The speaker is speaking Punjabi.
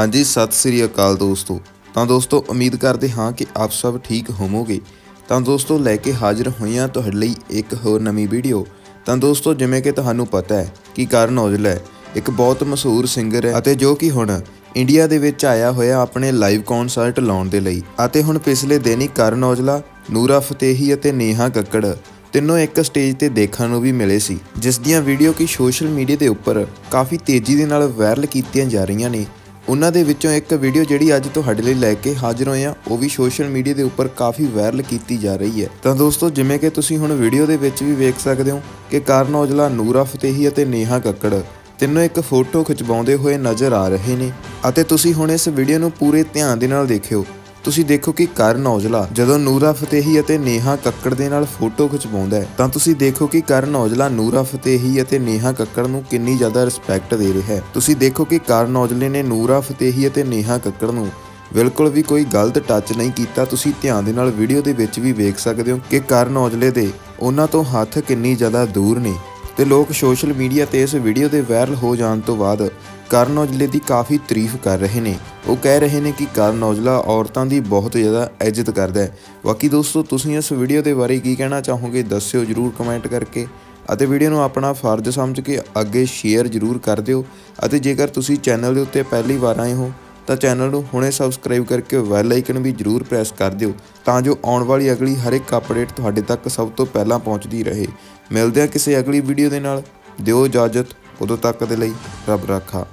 ਹਾਂਜੀ, ਸਤਿ ਸ੍ਰੀ ਅਕਾਲ ਦੋਸਤੋ। ਤਾਂ ਦੋਸਤੋ, ਉਮੀਦ ਕਰਦੇ ਹਾਂ ਕਿ ਆਪ ਸਭ ਠੀਕ ਹੋਵੋਗੇ। ਤਾਂ ਦੋਸਤੋ, ਲੈ ਕੇ ਹਾਜ਼ਰ ਹੋਈਆਂ ਤੁਹਾਡੇ ਲਈ ਇੱਕ ਹੋਰ ਨਵੀਂ ਵੀਡੀਓ। ਤਾਂ ਦੋਸਤੋ, ਜਿਵੇਂ ਕਿ ਤੁਹਾਨੂੰ ਪਤਾ ਹੈ ਕਿ ਕਰਨ ਔਜਲਾ ਇੱਕ ਬਹੁਤ ਮਸ਼ਹੂਰ ਸਿੰਗਰ ਹੈ ਅਤੇ ਜੋ ਕਿ ਹੁਣ ਇੰਡੀਆ ਦੇ ਵਿੱਚ ਆਇਆ ਹੋਇਆ ਆਪਣੇ ਲਾਈਵ ਕਨਸਰਟ ਲਾਉਣ ਦੇ ਲਈ। ਅਤੇ ਹੁਣ ਪਿਛਲੇ ਦਿਨ ਹੀ ਕਰਨ ਔਜਲਾ, ਨੂਰਾ ਫਤੇਹੀ ਅਤੇ ਨੇਹਾ ਕੱਕੜ ਤਿੰਨੋਂ ਇੱਕ ਸਟੇਜ ਤੇ ਦੇਖਣ ਨੂੰ ਵੀ ਮਿਲੇ ਸੀ, ਜਿਸ ਦੀਆਂ ਵੀਡੀਓ ਕਿ ਸੋਸ਼ਲ ਮੀਡੀਆ ਦੇ ਉੱਪਰ ਕਾਫੀ ਤੇਜ਼ੀ ਦੇ ਨਾਲ ਵਾਇਰਲ ਕੀਤੀਆਂ ਜਾ ਰਹੀਆਂ ਨੇ। ਉਹਨਾਂ ਦੇ ਵਿੱਚੋਂ ਇੱਕ ਵੀਡੀਓ ਜਿਹੜੀ ਅੱਜ ਤੁਹਾਡੇ ਲਈ ਲੈ ਕੇ ਹਾਜ਼ਰ ਹੋਏ ਆ ਉਹ ਵੀ ਸੋਸ਼ਲ ਮੀਡੀਆ ਦੇ ਉੱਪਰ ਕਾਫੀ ਵਾਇਰਲ ਕੀਤੀ ਜਾ ਰਹੀ ਹੈ। ਤਾਂ ਦੋਸਤੋ, ਜਿਵੇਂ ਕਿ ਤੁਸੀਂ ਹੁਣ ਵੀਡੀਓ ਦੇ ਵਿੱਚ ਵੀ ਵੇਖ ਸਕਦੇ ਹੋ ਕਿ ਕਰਨ ਔਜਲਾ ਨੂਰਾ ਫਤੇਹੀ ਅਤੇ ਨੇਹਾ ਕੱਕੜ ਤਿੰਨੋਂ ਇੱਕ ਫੋਟੋ ਖਿਚਵਾਉਂਦੇ ਹੋਏ ਨਜ਼ਰ ਆ ਰਹੇ ਨੇ। ਅਤੇ ਤੁਸੀਂ ਹੁਣ ਇਸ ਵੀਡੀਓ ਨੂੰ ਪੂਰੇ ਧਿਆਨ ਦੇ ਨਾਲ ਦੇਖਿਓ। ਤੁਸੀਂ ਦੇਖੋ ਕਿ ਕਰਨ ਔਜਲਾ, ਜਦੋਂ ਨੂਰਾ ਫਤੇਹੀ ਅਤੇ ਨੇਹਾ ਕੱਕੜ ਦੇ ਨਾਲ ਫੋਟੋ ਖਿਚਵਾਉਂਦਾ ਹੈ, ਤਾਂ ਤੁਸੀਂ ਦੇਖੋ ਕਿ ਕਰਨ ਔਜਲਾ, ਨੂਰਾ ਫਤੇਹੀ ਅਤੇ ਨੇਹਾ ਕੱਕੜ ਨੂੰ ਕਿੰਨੀ ਜ਼ਿਆਦਾ ਰਿਸਪੈਕਟ ਦੇ ਰਿਹਾ ਹੈ। ਤੁਸੀਂ ਦੇਖੋ ਕਿ ਕਰਨ ਔਜਲੇ ਨੇ ਨੂਰਾ ਫਤੇਹੀ ਅਤੇ ਨੇਹਾ ਕੱਕੜ ਨੂੰ ਬਿਲਕੁਲ ਵੀ ਕੋਈ ਗਲਤ ਟੱਚ ਨਹੀਂ ਕੀਤਾ। ਤੁਸੀਂ ਧਿਆਨ ਦੇ ਨਾਲ ਵੀਡੀਓ ਦੇ ਵਿੱਚ ਵੀ ਵੇਖ ਸਕਦੇ ਹੋ ਕਿ ਕਰਨ ਔਜਲੇ ਦੇ ਉਹਨਾਂ ਤੋਂ ਹੱਥ ਕਿੰਨੀ ਜ਼ਿਆਦਾ ਦੂਰ ਨੇ। ਤੇ ਲੋਕ ਸੋਸ਼ਲ ਮੀਡੀਆ ਤੇ ਇਸ ਵੀਡੀਓ ਦੇ ਵਾਇਰਲ ਹੋ ਜਾਣ ਤੋਂ ਬਾਅਦ ਕਰਨ ਔਜਲੇ ਦੀ ਕਾਫੀ ਤਾਰੀਫ ਕਰ ਰਹੇ ਨੇ। ਉਹ ਕਹਿ ਰਹੇ ਨੇ ਕਿ ਕਰਨ ਔਜਲਾ ਔਰਤਾਂ ਦੀ ਬਹੁਤ ਜ਼ਿਆਦਾ ਇੱਜ਼ਤ ਕਰਦਾ ਹੈ। ਬਾਕੀ ਦੋਸਤੋ, ਤੁਸੀਂ ਇਸ ਵੀਡੀਓ ਦੇ ਬਾਰੇ ਕੀ ਕਹਿਣਾ ਚਾਹੋਗੇ, ਦੱਸਿਓ ਜਰੂਰ ਕਮੈਂਟ ਕਰਕੇ ਅਤੇ ਵੀਡੀਓ ਨੂੰ ਆਪਣਾ ਫਰਜ਼ ਸਮਝ ਕੇ ਅੱਗੇ ਸ਼ੇਅਰ ਜਰੂਰ ਕਰ ਦਿਓ ਅਤੇ ਜੇਕਰ ਤੁਸੀਂ ਚੈਨਲ ਦੇ ਉੱਤੇ ਪਹਿਲੀ ਵਾਰ ਆਏ ਹੋ ਤਾਂ ਚੈਨਲ ਨੂੰ ਹੁਣੇ ਸਬਸਕ੍ਰਾਈਬ ਕਰਕੇ ਬੈਲ ਆਈਕਨ ਵੀ ਜਰੂਰ ਪ੍ਰੈਸ ਕਰ ਦਿਓ ਤਾਂ ਜੋ ਆਉਣ ਵਾਲੀ ਅਗਲੀ ਹਰ ਇੱਕ ਅਪਡੇਟ ਤੁਹਾਡੇ ਤੱਕ ਸਭ ਤੋਂ ਪਹਿਲਾਂ ਪਹੁੰਚਦੀ ਰਹੇ। ਮਿਲਦੇ ਹਾਂ ਕਿਸੇ ਅਗਲੀ ਵੀਡੀਓ ਦੇ ਨਾਲ। ਦਿਓ ਇਜਾਜ਼ਤ। ਉਦੋਂ ਤੱਕ ਦੇ ਲਈ ਰੱਬ ਰਾਖਾ।